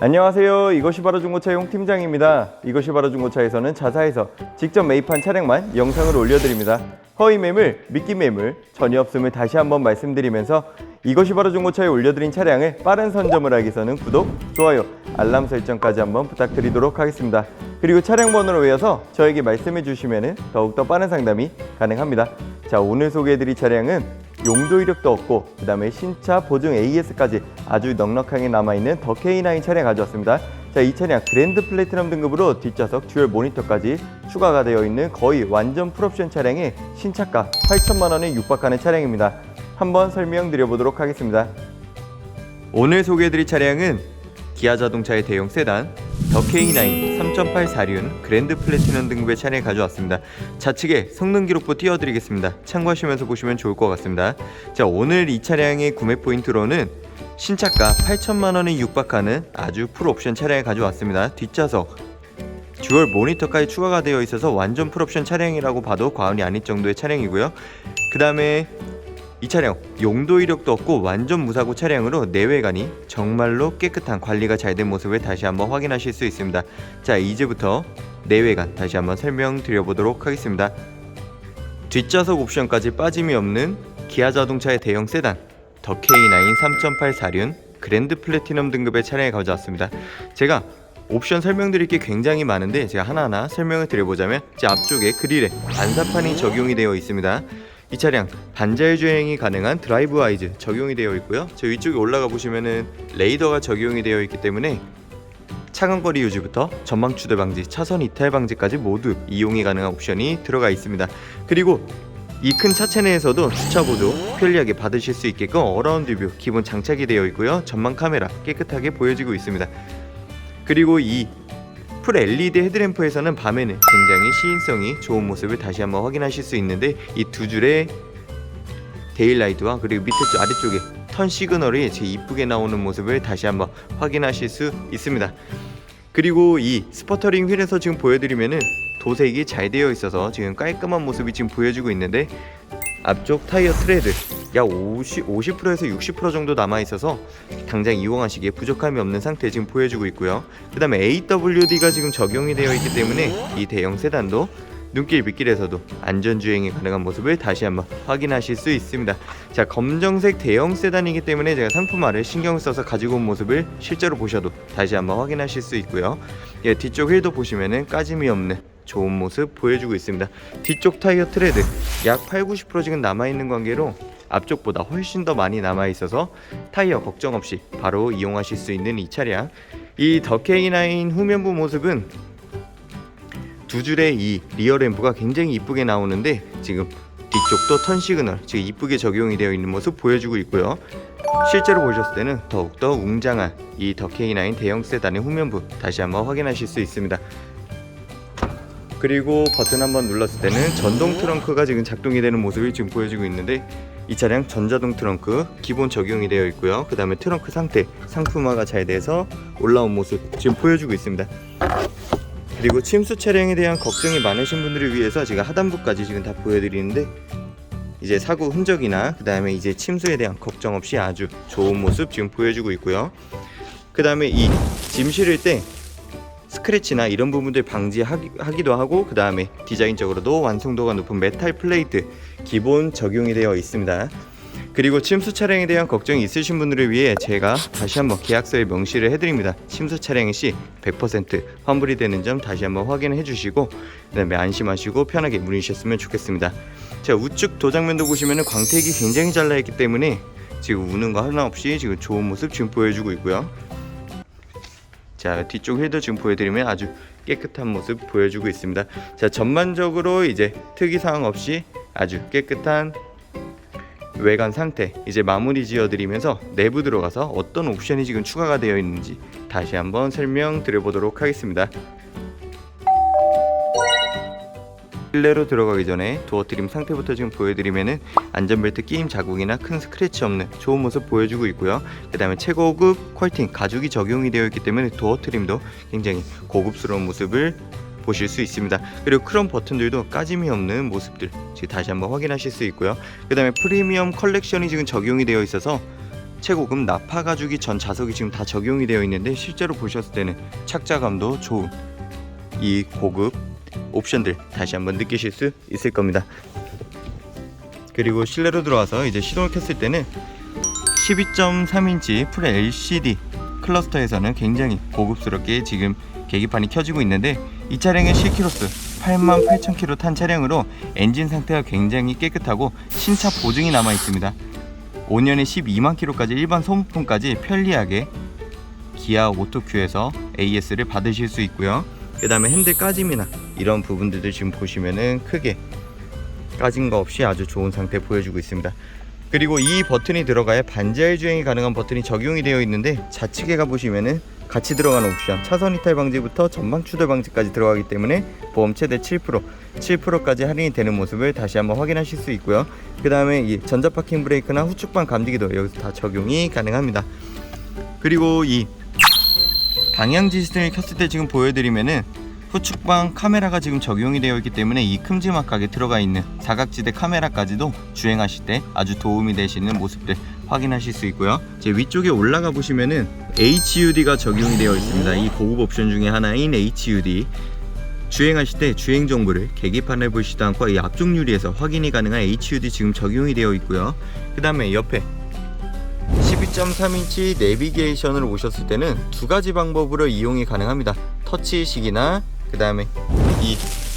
안녕하세요. 이것이 바로 중고차 용 팀장입니다. 이것이 바로 중고차에서는 자사에서 직접 매입한 차량만 영상을 올려드립니다. 허위 매물, 미끼 매물 전혀 없음을 다시 한번 말씀드리면서 이것이 바로 중고차에 올려드린 차량을 빠른 선점을 하기 위해서는 구독, 좋아요, 알람 설정까지 한번 부탁드리도록 하겠습니다. 그리고 차량 번호를 외워서 저에게 말씀해 주시면 더욱더 빠른 상담이 가능합니다. 자, 오늘 소개해드릴 차량은 용도 이력도 없고 그 다음에 신차 보증 AS까지 아주 넉넉하게 남아있는 더 K9 차량 가져왔습니다. 자, 이 차량 그랜드 플래티넘 등급으로 뒷좌석 듀얼 모니터까지 추가가 되어 있는 거의 완전 풀옵션 차량의 신차가 8천만 원에 육박하는 차량입니다. 한번 설명드려보도록 하겠습니다. 오늘 소개해드릴 차량은 기아 자동차의 대형 세단 더 K9 3.8 사륜 그랜드 플래티넘 등급의 차량을 가져왔습니다. 좌측에 성능 기록부 띄워드리겠습니다. 참고하시면서 보시면 좋을 것 같습니다. 자 오늘 이 차량의 구매 포인트로는 신차가 8천만 원에 육박하는 아주 풀옵션 차량을 가져왔습니다. 뒷좌석 듀얼 모니터까지 추가가 되어 있어서 완전 풀옵션 차량이라고 봐도 과언이 아닐 정도의 차량이고요. 그 다음에 이 차량 용도 이력도 없고 완전 무사고 차량으로 내외관이 정말로 깨끗한 관리가 잘 된 모습을 다시 한번 확인하실 수 있습니다. 자 이제부터 내외관 다시 한번 설명드려 보도록 하겠습니다. 뒷좌석 옵션까지 빠짐이 없는 기아 자동차의 대형 세단 더 K9 3.8 사륜 그랜드 플래티넘 등급의 차량을 가져왔습니다. 제가 옵션 설명드릴 게 굉장히 많은데 제가 하나하나 설명을 드려보자면 제 앞쪽에 그릴에 반사판이 적용이 되어 있습니다. 이 차량 반자율 주행이 가능한 드라이브 아이즈 적용이 되어 있고요. 저 위쪽에 올라가 보시면은 레이더가 적용이 되어 있기 때문에 차간거리 유지부터 전방 추돌 방지, 차선 이탈 방지까지 모두 이용이 가능한 옵션이 들어가 있습니다. 그리고 이 큰 차체 내에서도 주차 보조 편리하게 받으실 수 있게끔 어라운드 뷰 기본 장착이 되어 있고요. 전방 카메라 깨끗하게 보여지고 있습니다. 그리고 이 풀 LED 헤드램프에서는 밤에는 굉장히 시인성이 좋은 모습을 다시 한번 확인하실 수 있는데 이 두 줄의 데일라이트와 그리고 밑에 쪽 아래쪽에 턴 시그널이 제 이쁘게 나오는 모습을 다시 한번 확인하실 수 있습니다. 그리고 이 스퍼터링 휠에서 지금 보여드리면은 도색이 잘 되어 있어서 지금 깔끔한 모습이 지금 보여지고 있는데 앞쪽 타이어 트레드 약 50, 50%에서 60% 정도 남아 있어서 당장 이용하시기에 부족함이 없는 상태 지금 보여주고 있고요. 그 다음에 AWD가 지금 적용이 되어 있기 때문에 이 대형 세단도 눈길 빗길에서도 안전주행이 가능한 모습을 다시 한번 확인하실 수 있습니다. 자 검정색 대형 세단이기 때문에 제가 상품화를 신경 써서 가지고 온 모습을 실제로 보셔도 다시 한번 확인하실 수 있고요. 예, 뒤쪽 휠도 보시면은 까짐이 없는 좋은 모습 보여주고 있습니다. 뒤쪽 타이어 트레드 약 8, 90% 지금 남아 있는 관계로 앞쪽보다 훨씬 더 많이 남아 있어서 타이어 걱정 없이 바로 이용하실 수 있는 이 차량. 이 더 K9 후면부 모습은 두 줄의 이 리어 램프가 굉장히 이쁘게 나오는데 지금 뒤쪽도 턴 시그널 지금 이쁘게 적용이 되어 있는 모습 보여주고 있고요. 실제로 보셨을 때는 더욱더 웅장한 이 더 K9 대형 세단의 후면부 다시 한번 확인하실 수 있습니다. 그리고 버튼 한번 눌렀을 때는 전동 트렁크가 지금 작동이 되는 모습이 지금 보여지고 있는데 이 차량 전자동 트렁크 기본 적용이 되어 있고요. 그 다음에 트렁크 상태 상품화가 잘 돼서 올라온 모습 지금 보여주고 있습니다. 그리고 침수 차량에 대한 걱정이 많으신 분들을 위해서 제가 하단부까지 지금 다 보여드리는데 이제 사고 흔적이나 그 다음에 이제 침수에 대한 걱정 없이 아주 좋은 모습 지금 보여주고 있고요. 그 다음에 이 짐 실을 때 스크래치나 이런 부분들 방지하기도 하고 그 다음에 디자인적으로도 완성도가 높은 메탈 플레이트 기본 적용이 되어 있습니다. 그리고 침수 차량에 대한 걱정이 있으신 분들을 위해 제가 다시 한번 계약서에 명시를 해드립니다. 침수 차량의 시100% 환불이 되는 점 다시 한번 확인해 주시고 그다음에 안심하시고 편하게 문의주셨으면 좋겠습니다. 자 우측 도장면도 보시면은 광택이 굉장히 잘 나있기 때문에 지금 우는 거 하나 없이 지금 좋은 모습 지금 보여주고 있고요. 자 뒤쪽 휠도 지금 보여드리면 아주 깨끗한 모습 보여주고 있습니다. 자 전반적으로 이제 특이사항 없이 아주 깨끗한 외관 상태 이제 마무리 지어 드리면서 내부 들어가서 어떤 옵션이 지금 추가가 되어 있는지 다시 한번 설명드려 보도록 하겠습니다. 실내로 들어가기 전에 도어 트림 상태부터 지금 보여드리면은 안전벨트 끼임 자국이나 큰 스크래치 없는 좋은 모습 보여주고 있고요. 그 다음에 최고급 퀄팅 가죽이 적용이 되어 있기 때문에 도어 트림도 굉장히 고급스러운 모습을 보실 수 있습니다. 그리고 크롬 버튼들도 까짐이 없는 모습들 지금 다시 한번 확인하실 수 있고요. 그 다음에 프리미엄 컬렉션이 지금 적용이 되어 있어서 최고급 나파 가죽이 전 좌석이 지금 다 적용이 되어 있는데 실제로 보셨을 때는 착자감도 좋은 이 고급 옵션들 다시 한번 느끼실 수 있을 겁니다. 그리고 실내로 들어와서 이제 시동을 켰을 때는 12.3인치 풀 LCD 클러스터에서는 굉장히 고급스럽게 지금 계기판이 켜지고 있는데 이 차량의 실키로수 88,000km 탄 차량으로 엔진 상태가 굉장히 깨끗하고 신차 보증이 남아 있습니다. 5년에 12만 킬로까지 일반 소모품까지 편리하게 기아 오토큐에서 AS를 받으실 수 있고요. 그 다음에 핸들 까짐이나 이런 부분들도 지금 보시면은 크게 까진 거 없이 아주 좋은 상태 보여주고 있습니다. 그리고 이 버튼이 들어가야 반자율 주행이 가능한 버튼이 적용이 되어 있는데 좌측에 가보시면은 같이 들어가는 옵션. 차선 이탈 방지부터 전방 추돌 방지까지 들어가기 때문에 보험 최대 7% 7%까지 할인이 되는 모습을 다시 한번 확인하실 수 있고요. 그 다음에 이 전자 파킹 브레이크나 후측방 감지기도 여기서 다 적용이 가능합니다. 그리고 이 방향 지시등을 켰을 때 지금 보여드리면은 후측방 카메라가 지금 적용이 되어 있기 때문에 이 큼지막하게 들어가 있는 사각지대 카메라까지도 주행하실 때 아주 도움이 되시는 모습들 확인하실 수 있고요. 제 위쪽에 올라가 보시면은 HUD가 적용이 되어 있습니다. 이 고급 옵션 중에 하나인 HUD. 주행하실 때 주행 정보를 계기판을 보시지도 않고 이 앞쪽 유리에서 확인이 가능한 HUD 지금 적용이 되어 있고요. 그 다음에 옆에 12.3인치 내비게이션으로 오셨을 때는 두 가지 방법으로 이용이 가능합니다. 터치식이나 그 다음에 이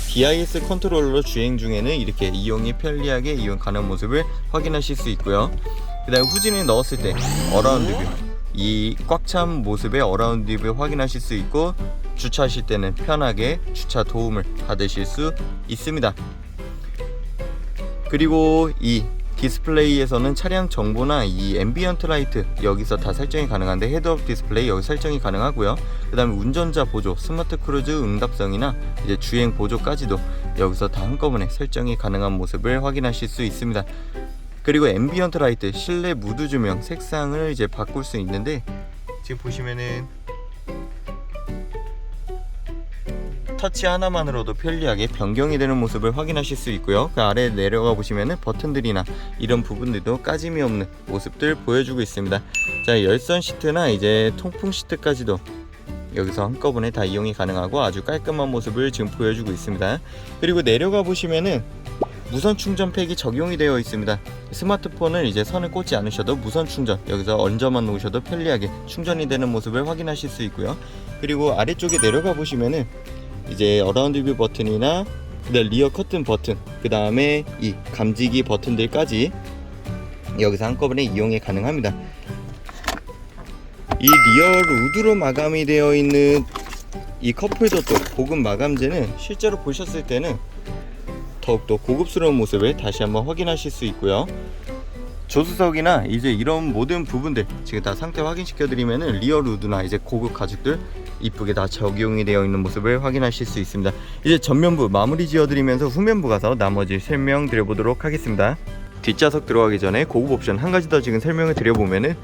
DIS 컨트롤러 주행 중에는 이렇게 이용이 편리하게 이용 가능한 모습을 확인하실 수 있고요. 그 다음에 후진을 넣었을 때 어라운드 뷰, 이 꽉 찬 모습의 어라운드 뷰 확인하실 수 있고 주차하실 때는 편하게 주차 도움을 받으실 수 있습니다. 그리고 이 디스플레이에서는 차량 정보나 이 앰비언트 라이트 여기서 다 설정이 가능한데 헤드업 디스플레이 여기 설정이 가능하고요. 그 다음에 운전자 보조, 스마트 크루즈 응답성이나 이제 주행 보조까지도 여기서 다 한꺼번에 설정이 가능한 모습을 확인하실 수 있습니다. 그리고 앰비언트 라이트 실내 무드 조명 색상을 이제 바꿀 수 있는데 지금 보시면은 터치 하나만으로도 편리하게 변경이 되는 모습을 확인하실 수 있고요. 그 아래 내려가 보시면은 버튼들이나 이런 부분들도 까짐이 없는 모습들 보여주고 있습니다. 자, 열선 시트나 이제 통풍 시트까지도 여기서 한꺼번에 다 이용이 가능하고 아주 깔끔한 모습을 지금 보여주고 있습니다. 그리고 내려가 보시면은 무선 충전 팩이 적용이 되어 있습니다. 스마트폰을 이제 선을 꽂지 않으셔도 무선 충전 여기서 얹어만 놓으셔도 편리하게 충전이 되는 모습을 확인하실 수 있고요. 그리고 아래쪽에 내려가 보시면은 이제 어라운드 뷰 버튼이나 그다음 리어 커튼 버튼 그 다음에 이 감지기 버튼들까지 여기서 한꺼번에 이용이 가능합니다. 이 리어 루드로 마감이 되어 있는 이 컵홀더 고급 마감재는 실제로 보셨을 때는 더욱더 고급스러운 모습을 다시 한번 확인하실 수 있고요. 조수석이나 이제 이런 모든 부분들 지금 다 상태 확인시켜 드리면은 리어 루드나 이제 고급 가죽들 이쁘게 다 적용이 되어 있는 모습을 확인하실 수 있습니다. 이제 전면부 마무리 지어 드리면서 후면부 가서 나머지 설명 드려 보도록 하겠습니다. 뒷좌석 들어가기 전에 고급 옵션 한 가지 더 지금 설명을 드려보면은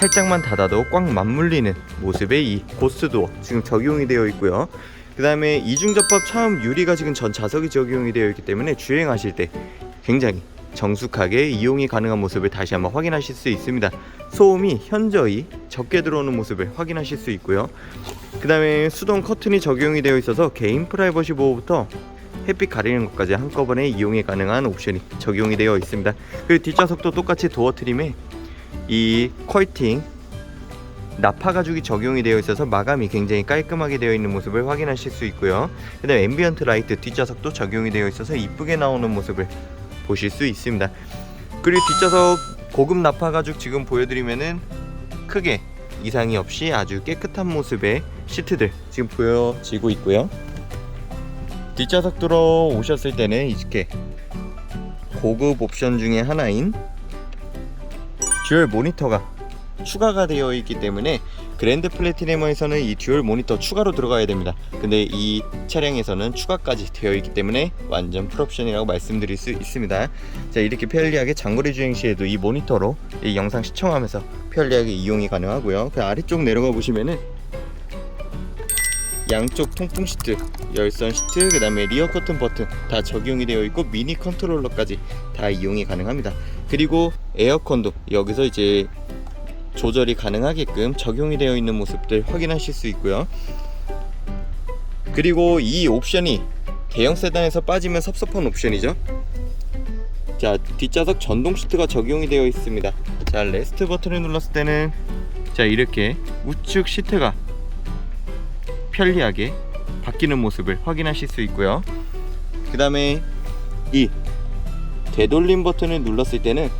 살짝만 닫아도 꽉 맞물리는 모습의 이 고스트 도어 지금 적용이 되어 있고요. 그 다음에 이중접합 차음 유리가 지금 전 좌석이 적용이 되어 있기 때문에 주행하실 때 굉장히 정숙하게 이용이 가능한 모습을 다시 한번 확인하실 수 있습니다. 소음이 현저히 적게 들어오는 모습을 확인하실 수 있고요. 그 다음에 수동 커튼이 적용이 되어 있어서 개인 프라이버시 보호부터 햇빛 가리는 것까지 한꺼번에 이용이 가능한 옵션이 적용이 되어 있습니다. 그리고 뒷좌석도 똑같이 도어 트림에 이 퀄팅 나파 가죽이 적용이 되어 있어서 마감이 굉장히 깔끔하게 되어 있는 모습을 확인하실 수 있고요. 그 다음 앰비언트 라이트 뒷좌석도 적용이 되어 있어서 이쁘게 나오는 모습을 보실 수 있습니다. 그리고 뒷좌석 고급 나파 가죽 지금 보여드리면은 크게 이상이 없이 아주 깨끗한 모습의 시트들 지금 보여지고 있고요. 뒷좌석 들어오셨을 때는 이렇게 고급 옵션 중에 하나인 듀얼 모니터가 추가가 되어 있기 때문에 그랜드 플래티넘에서는 이 듀얼 모니터 추가로 들어가야 됩니다. 근데 이 차량에서는 추가까지 되어 있기 때문에 완전 풀옵션이라고 말씀드릴 수 있습니다. 자 이렇게 편리하게 장거리 주행 시에도 이 모니터로 이 영상 시청하면서 편리하게 이용이 가능하고요. 그 아래쪽 내려가 보시면은 양쪽 통풍 시트, 열선 시트, 그 다음에 리어 커튼 버튼 다 적용이 되어 있고 미니 컨트롤러까지 다 이용이 가능합니다. 그리고 에어컨도 여기서 이제 조절이 가능하게끔 적용이 되어 있는 모습들 확인하실 수 있고요. 그리고 이 옵션이 대형 세단에서 빠지면 섭섭한 옵션이죠. 자 뒷좌석 전동 시트가 적용이 되어 있습니다. 자 레스트 버튼을 눌렀을 때는 자 이렇게 우측 시트가 편리하게 바뀌는 모습을 확인하실 수 있고요. 그 다음에 이 되돌림 버튼을 눌렀을 때는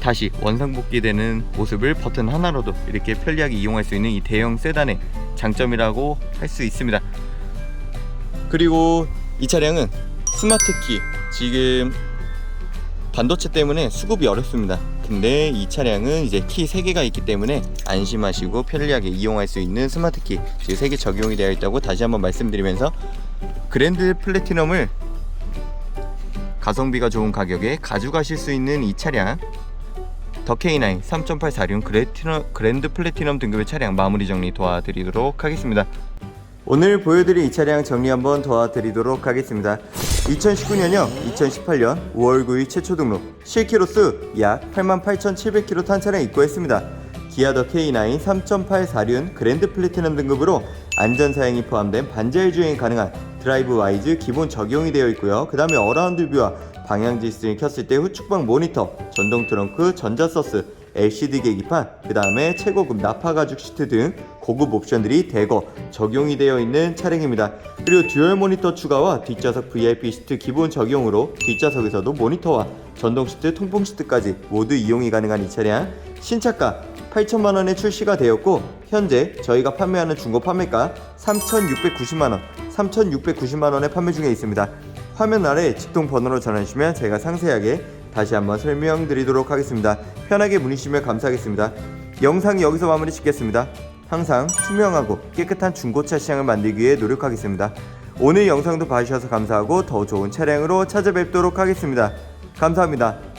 다시 원상복귀 되는 모습을 버튼 하나로도 이렇게 편리하게 이용할 수 있는 이 대형 세단의 장점이라고 할 수 있습니다. 그리고 이 차량은 스마트 키 지금 반도체 때문에 수급이 어렵습니다. 근데 이 차량은 이제 키 3개가 있기 때문에 안심하시고 편리하게 이용할 수 있는 스마트 키 지금 3개 적용이 되어 있다고 다시 한번 말씀드리면서 그랜드 플래티넘을 가성비가 좋은 가격에 가져가실 수 있는 이 차량 더 K9 3.846 그래티너, 그랜드 플래티넘 등급의 차량 마무리 정리 도와드리도록 하겠습니다. 오늘 보여드릴 이 차량 정리 한번 도와드리도록 하겠습니다. 2019년형 2018년 5월 9일 최초 등록 실키로수 약 88,700km 탄 차량 입고했습니다. 기아 더 K9 3.846 그랜드 플래티넘 등급으로 안전 사양이 포함된 반자율 주행이 가능한 드라이브 와이즈 기본 적용이 되어 있고요. 그 다음에 어라운드 뷰와 방향지 스윙 켰을 때 후측방 모니터, 전동 트렁크, 전자서스, LCD 계기판, 그 다음에 최고급 나파 가죽 시트 등 고급 옵션들이 대거 적용이 되어 있는 차량입니다. 그리고 듀얼 모니터 추가와 뒷좌석 VIP 시트 기본 적용으로 뒷좌석에서도 모니터와 전동 시트, 통풍 시트까지 모두 이용이 가능한 이 차량 신차가 8천만 원에 출시가 되었고 현재 저희가 판매하는 중고 판매가 3,690만 원, 3,690만 원에 판매 중에 있습니다. 화면 아래 직통 번호로 전화주시면 제가 상세하게 다시 한번 설명드리도록 하겠습니다. 편하게 문의주시면 감사하겠습니다. 영상 여기서 마무리 짓겠습니다. 항상 투명하고 깨끗한 중고차 시장을 만들기 위해 노력하겠습니다. 오늘 영상도 봐주셔서 감사하고 더 좋은 차량으로 찾아뵙도록 하겠습니다. 감사합니다.